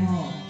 พ่อ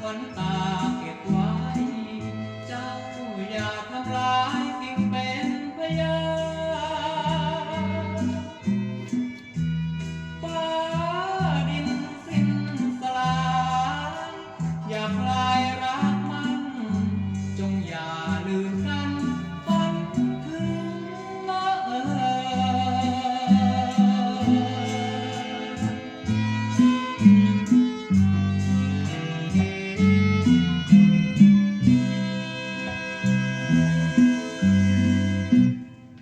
ขวัตาเก็บไว้ เจ้าอย่าทำลายกิ่งเป็นพยาฟ้าดินสิ้นสลาย อย่าคลายรักมัน จงอย่าลืมกัน